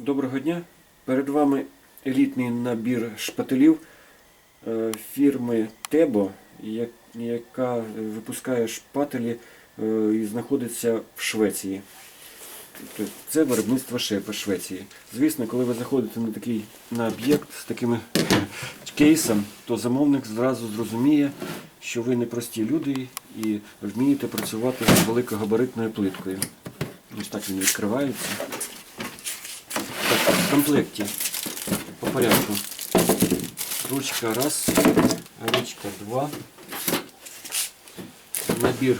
Доброго дня. Перед вами елітний набір шпателів е, фірми Тебо, яка випускає шпателі е, і знаходиться в Швеції. Тобто Це виробництво шепа Швеції. Звісно, коли ви заходите на такий на об'єкт з таким кейсом, то замовник зразу зрозуміє, що ви не прості люди і вмієте працювати з великогабаритною плиткою. Ось так він відкривається. В комплекті по порядку. Ручка раз, ручка два, набір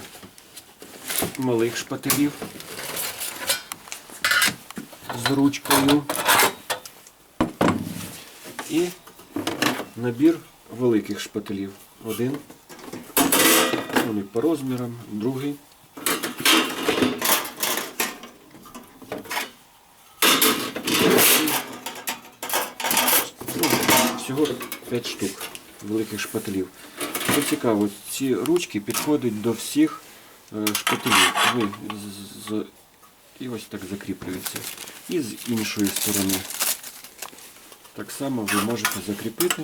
малих шпателів з ручкою і набір великих шпателів. Один. Вони по розмірам, другий. Ну, всього 5 штук великих шпателів. Що цікаво, ці ручки підходять до всіх е, шпателів. Вони з, і ось так закріплюються. І з іншої сторони. Так само ви можете закріпити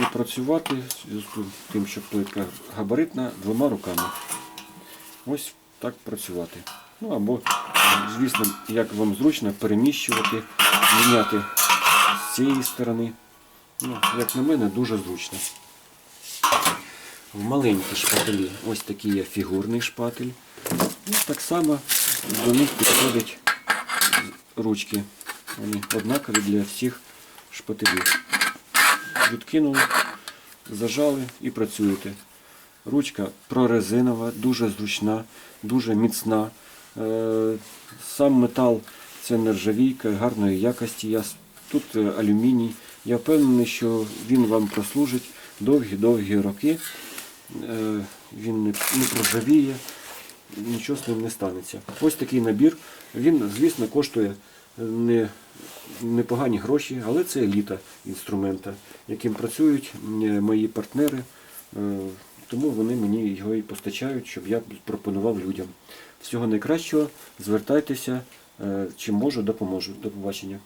і працювати зв'язку з тим, що плитка габаритна двома руками. Ось так працювати. Ну або, звісно, як вам зручно переміщувати, міняти з цієї сторони. Ну, як на мене, дуже зручно. В маленькі шпателі ось такий є фігурний шпатель. Так само до них підходять ручки. Вони однакові для всіх шпателів. Відкинули, зажали і працюєте. Ручка прорезинова, дуже зручна, дуже міцна. Е, Сам метал це нержавійка гарної якості. Тут е, алюміній. Я впевнений, що він вам прослужить довгі-довгі роки. Е, Він не, проржавіє, нічого з ним не станеться. Ось такий набір. Він, звісно, коштує не, непогані гроші, але це еліта інструмента, яким працюють е, мої партнери. Е, Тому вони мені його і постачають, щоб я пропонував людям. Всього найкращого, звертайтеся, е, чим можу, допоможу. До побачення.